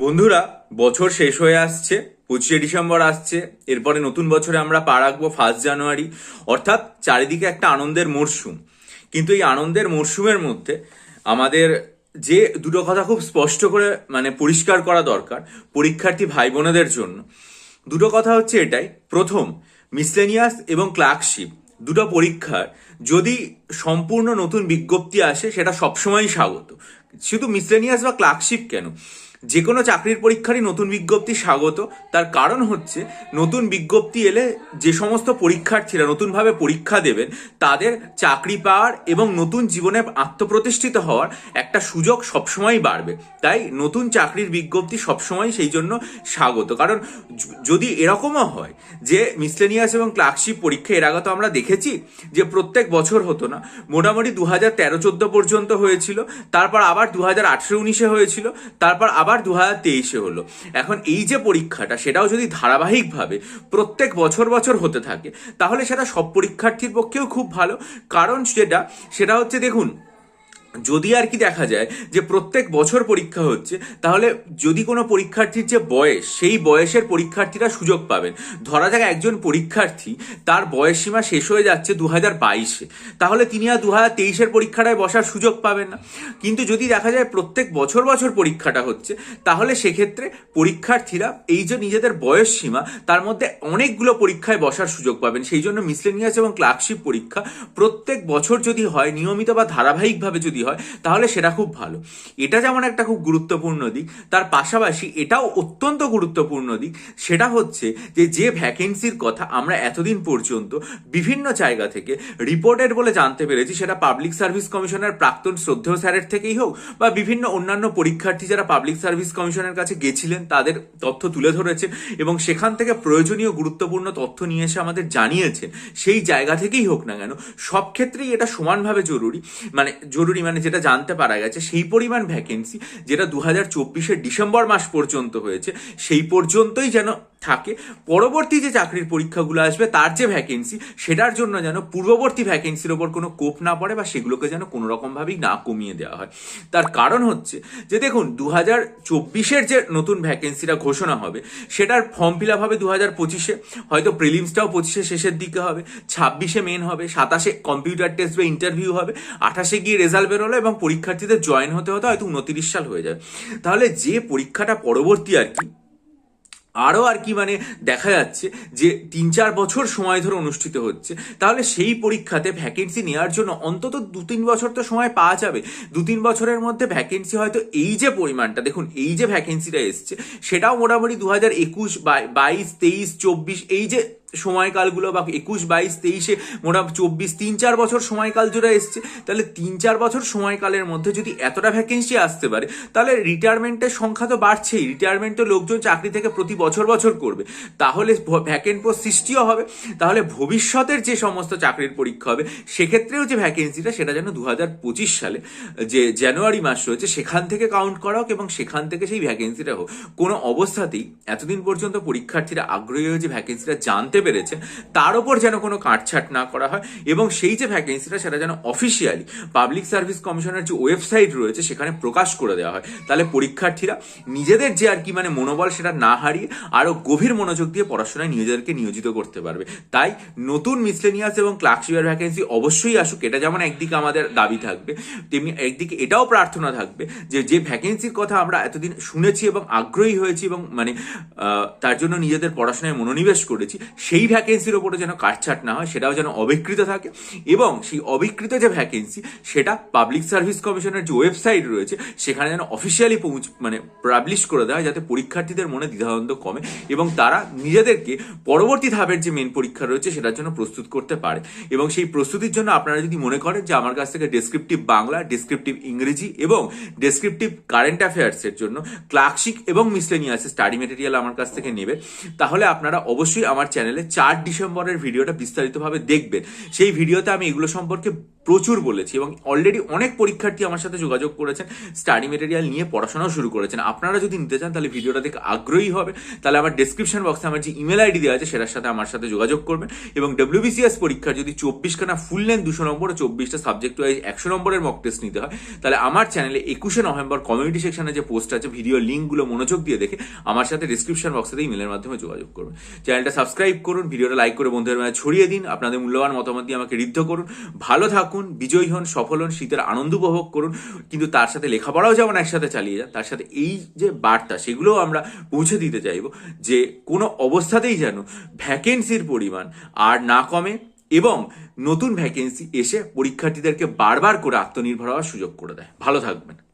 বন্ধুরা, বছর শেষ হয়ে আসছে, পঁচিশে ডিসেম্বর আসছে, এরপরে নতুন বছরে আমরা পা রাখব ফার্স্ট জানুয়ারি, অর্থাৎ চারিদিকে একটা আনন্দের মরশুম। কিন্তু এই আনন্দের মরশুমের মধ্যে আমাদের যে দুটো কথা খুব স্পষ্ট করে মানে পরিষ্কার করা দরকার, পরীক্ষার্থী ভাই বোনেদের জন্য, দুটো কথা হচ্ছে এটাই। প্রথম, মিসলেনিয়াস এবং ক্লার্কশিপ, দুটো পরীক্ষার, যদি সম্পূর্ণ নতুন বিজ্ঞপ্তি আসে, সেটা সবসময়ই স্বাগত। শুধু মিসলেনিয়াস বা ক্লার্কশিপ কেন? যে কোনো চাকরির পরীক্ষারই নতুন বিজ্ঞপ্তি স্বাগত। তার কারণ হচ্ছে, নতুন বিজ্ঞপ্তি এলে যে সমস্ত পরীক্ষার্থীরা নতুনভাবে পরীক্ষা দেবেন, তাদের চাকরি পাওয়ার এবং নতুন জীবনে আত্মপ্রতিষ্ঠিত হওয়ার একটা সুযোগ সবসময়ই বাড়বে। তাই নতুন চাকরির বিজ্ঞপ্তি সবসময় সেই জন্য স্বাগত। কারণ যদি এরকমও হয় যে মিসলেনিয়াস এবং ক্লার্কশিপ পরীক্ষা, এর আগে তো আমরা দেখেছি যে প্রত্যেক বছর হতো না। মোটামুটি দু হাজার তেরো, চোদ্দ পর্যন্ত হয়েছিল, তারপর আবার দু হাজার আঠেরো, উনিশে হয়েছিল, তারপর আবার দু হাজার তেইশে হলো। এখন এই যে পরীক্ষাটা, সেটাও যদি ধারাবাহিকভাবে প্রত্যেক বছর বছর হতে থাকে, তাহলে সেটা সব পরীক্ষার্থীর পক্ষেও খুব ভালো। কারণ সেটা সেটা হচ্ছে দেখুন যদি আর কি দেখা যায় যে প্রত্যেক বছর পরীক্ষা হচ্ছে, তাহলে যদি কোনো পরীক্ষার্থীর যে বয়স, সেই বয়সের পরীক্ষার্থীরা সুযোগ পাবেন। ধরা যাক একজন পরীক্ষার্থী, তার বয়স সীমা শেষ হয়ে যাচ্ছে দু হাজার বাইশে। তাহলে তিনি আর দু হাজার তেইশের পরীক্ষাটায় বসার সুযোগ পাবেন না। কিন্তু যদি দেখা যায় প্রত্যেক বছর বছর পরীক্ষাটা হচ্ছে, তাহলে সেক্ষেত্রে পরীক্ষার্থীরা এই যে নিজেদের বয়স সীমা তার মধ্যে অনেকগুলো পরীক্ষায় বসার সুযোগ পাবেন। সেই জন্য মিসলেনিয়াস এবং ক্লার্কশিপ পরীক্ষা প্রত্যেক বছর যদি হয়, নিয়মিত বা ধারাবাহিকভাবে যদি হয়, তাহলে সেটা খুব ভালো। এটা যেমন একটা খুব গুরুত্বপূর্ণ দিক, তার পাশাপাশি এটাও অত্যন্ত গুরুত্বপূর্ণ দিক, সেটা হচ্ছে যে যে ভ্যাকেন্সির কথা আমরা এতদিন পর্যন্ত বিভিন্ন জায়গা থেকে রিপোর্টেড বলে জানতে পেরেছি, সেটা পাবলিক সার্ভিস কমিশনের প্রাক্তন শ্রদ্ধেয় স্যারের থেকেই হোক, বা বিভিন্ন অন্যান্য পরীক্ষার্থী যারা পাবলিক সার্ভিস কমিশনের কাছে গেছিলেন, তাদের তথ্য তুলে ধরেছে, এবং সেখান থেকে প্রয়োজনীয় গুরুত্বপূর্ণ তথ্য নিয়ে এসে আমাদের জানিয়েছেন। সেই জায়গা থেকেই হোক না কেন, সব ক্ষেত্রেই এটা সমানভাবে জরুরি। মানে জরুরি মানে যেটা জানতে পারা গেছে, সেই পরিমাণ ভ্যাকেন্সি যেটা দু হাজার চব্বিশের ডিসেম্বর মাস পর্যন্ত হয়েছে, সেই পর্যন্তই যেন থাকে, পরবর্তী যে চাকরির পরীক্ষাগুলো আসবে, তার যে ভ্যাকেন্সি সেটার জন্য যেন পূর্ববর্তী ভ্যাকেন্সির ওপর কোনো কোপ না পড়ে বা সেগুলোকে যেন কোনো রকমভাবেই না কমিয়ে দেওয়া হয়। তার কারণ হচ্ছে যে, দেখুন দু হাজার চব্বিশের যে নতুন ভ্যাকেন্সিটা ঘোষণা হবে, সেটার ফর্ম ফিল আপ হবে দু হাজার পঁচিশে। হয়তো প্রিলিমসটাও পঁচিশে শেষের দিকে হবে, ছাব্বিশে মেন হবে, সাতাশে কম্পিউটার টেস্ট বা ইন্টারভিউ হবে, আঠাশে গিয়ে রেজাল্ট বেরোলো এবং পরীক্ষার্থীদের জয়েন হতে হতে হয়তো উনতিরিশ সাল হয়ে যাবে। তাহলে যে পরীক্ষাটা পরবর্তী আর কি আরও আর কি মানে দেখা যাচ্ছে যে তিন চার বছর সময় ধরে অনুষ্ঠিত হচ্ছে, তাহলে সেই পরীক্ষাতে ভ্যাকেন্সি নেওয়ার জন্য অন্তত দু তিন বছর তো সময় পাওয়া যাবে। দু তিন বছরের মধ্যে ভ্যাকেন্সি হয়তো এই যে পরিমাণটা, দেখুন, এই যে ভ্যাকেন্সিটা এসছে, সেটাও মোটামুটি দু হাজার একুশ বাইশ, তেইশ, চব্বিশ, এই যে সময়কালগুলো বা একুশ, বাইশ, তেইশে মোটামুটি চব্বিশ, তিন, চার বছর সময়কাল জুড়ে এসছে, তাহলে তিন, চার বছর সময়কালের মধ্যে যদি এতটা ভ্যাকেন্সি আসতে পারে, তাহলে রিটায়ারমেন্টের সংখ্যা তো বাড়ছেই। রিটায়ারমেন্টে লোকজন চাকরি থেকে প্রতি বছর বছর করবে। তাহলে ভ্যাকেন্ট পোস্ট সৃষ্টিও হবে। তাহলে ভবিষ্যতের যে সমস্ত চাকরির পরীক্ষা হবে, সেক্ষেত্রেও যে ভ্যাকেন্সিটা সেটা যেন দু হাজার পঁচিশ সালে, যে জানুয়ারি মাস রয়েছে, সেখান থেকে কাউন্ট করা হোক এবং সেখান থেকে সেই ভ্যাকেন্সিটা হোক। কোনো অবস্থাতেই এতদিন পর্যন্ত পরীক্ষার্থীরা আগ্রহী হয়ে যে ভ্যাকেন্সিটা জানতে পেরেছে তার উপর যেন কোনো কাটছাট না করা হয় এবং সেই যে ভ্যাকেন্সিটা সেটা যেন অফিসিয়ালি পাবলিক সার্ভিস কমিশনের যে ওয়েবসাইট রয়েছে সেখানে প্রকাশ করে দেওয়া হয়। তাহলে পরীক্ষার্থীরা নিজেদের যে আর কি মানে মনোবল সেটা না হারিয়ে আরও গভীর মনোযোগ দিয়ে পড়াশোনায় নিজেদেরকে নিয়োজিত করতে পারবে। তাই নতুন মিসলেনিয়াস এবং ক্লার্কশিপের ভ্যাকেন্সি অবশ্যই আসুক, এটা যেমন একদিকে আমাদের দাবি থাকবে, তেমনি একদিকে এটাও প্রার্থনা থাকবে যে যে ভ্যাকেন্সির কথা আমরা এতদিন শুনেছি এবং আগ্রহী হয়েছি এবং মানে তার জন্য নিজেদের পড়াশোনায় মনোনিবেশ করেছি সেই ভ্যাকেন্সির ওপরে যেন কাটছাট না হয়, সেটাও যেন অবিকৃত থাকে এবং সেই অবিকৃত যে ভ্যাকেন্সি সেটা পাবলিক সার্ভিস কমিশনের যে ওয়েবসাইট রয়েছে, সেখানে যেন অফিসিয়ালি পৌঁছ মানে পাবলিশ করে দেওয়া হয় যাতে পরীক্ষার্থীদের মনে দ্বিধাদ্বন্দ্ব কমে এবং তারা নিজেদেরকে পরবর্তী ধাপের যে মেন পরীক্ষা রয়েছে, সেটার জন্য প্রস্তুত করতে পারে। এবং সেই প্রস্তুতির জন্য আপনারা যদি মনে করেন যে আমার কাছ থেকে ডেসক্রিপটিভ বাংলা ডেসক্রিপটিভ ইংরেজি এবং ডেসক্রিপটিভ কারেন্ট অ্যাফেয়ার্সের জন্য ক্লার্কশিপ এবং মিসলেনিয়াস স্টাডি মেটেরিয়াল আমার কাছ থেকে নেবে তাহলে আপনারা অবশ্যই আমার চ্যানেলে চ্যানেলে চার ডিসেম্বরের ভিডিওটা বিস্তারিতভাবে দেখবেন। সেই ভিডিওতে আমি এগুলো সম্পর্কে প্রচুর বলেছি এবং অলরেডি অনেক পরীক্ষার্থী আমার সাথে যোগাযোগ করেছেন স্টাডি মেটেরিয়াল নিয়ে পড়াশোনাও শুরু করেছেন। আপনারা যদি নিতে চান, তাহলে ভিডিওটা দেখে আগ্রহী হবে। তাহলে আমার ডেসক্রিপশন বক্সে আমার যে ইমেল আইডি দেওয়া আছে, সেটার সাথে আমার সাথে যোগাযোগ করবেন এবং ডব্লিউবিসিএস পরীক্ষার যদি চব্বিশখানা ফুল লেন দুশো নম্বর চব্বিশটা সাবজেক্ট ওয়াইজ একশো নম্বরের মক টেস্ট নিতে হয়, তাহলে আমার চ্যানেলে একুশে নভেম্বর কমিউনিটি সেকশনে যে পোস্ট আছে ভিডিও লিঙ্কগুলো মনোযোগ দিয়ে দেখে আমার সাথে ডিসক্রিপশন বক্সে ইমেলের মাধ্যমে যোগাযোগ করুন। চ্যানেলটা সাবস্ক্রাইব করুন ভিডিওটা লাইক করে বন্ধুদের ছড়িয়ে দিন, আপনাদের মূল্যবান মতামত দিয়ে আমাকে ঋদ্ধ করুন। ভালো থাকুন বিজয়ী হন, সফল হন, শীতের আনন্দ উপভোগ করুন, কিন্তু তার সাথে লেখাপড়াও যেমন একসাথে চালিয়ে যান, তার সাথে এই যে বার্তা, সেগুলোও আমরা পৌঁছে দিতে চাইব যে কোনো অবস্থাতেই যেন ভ্যাকেন্সির পরিমাণ আর না কমে এবং নতুন ভ্যাকেন্সি এসে পরীক্ষার্থীদেরকে বারবার করে আত্মনির্ভর হওয়ার সুযোগ করে দেয়। ভালো থাকবেন।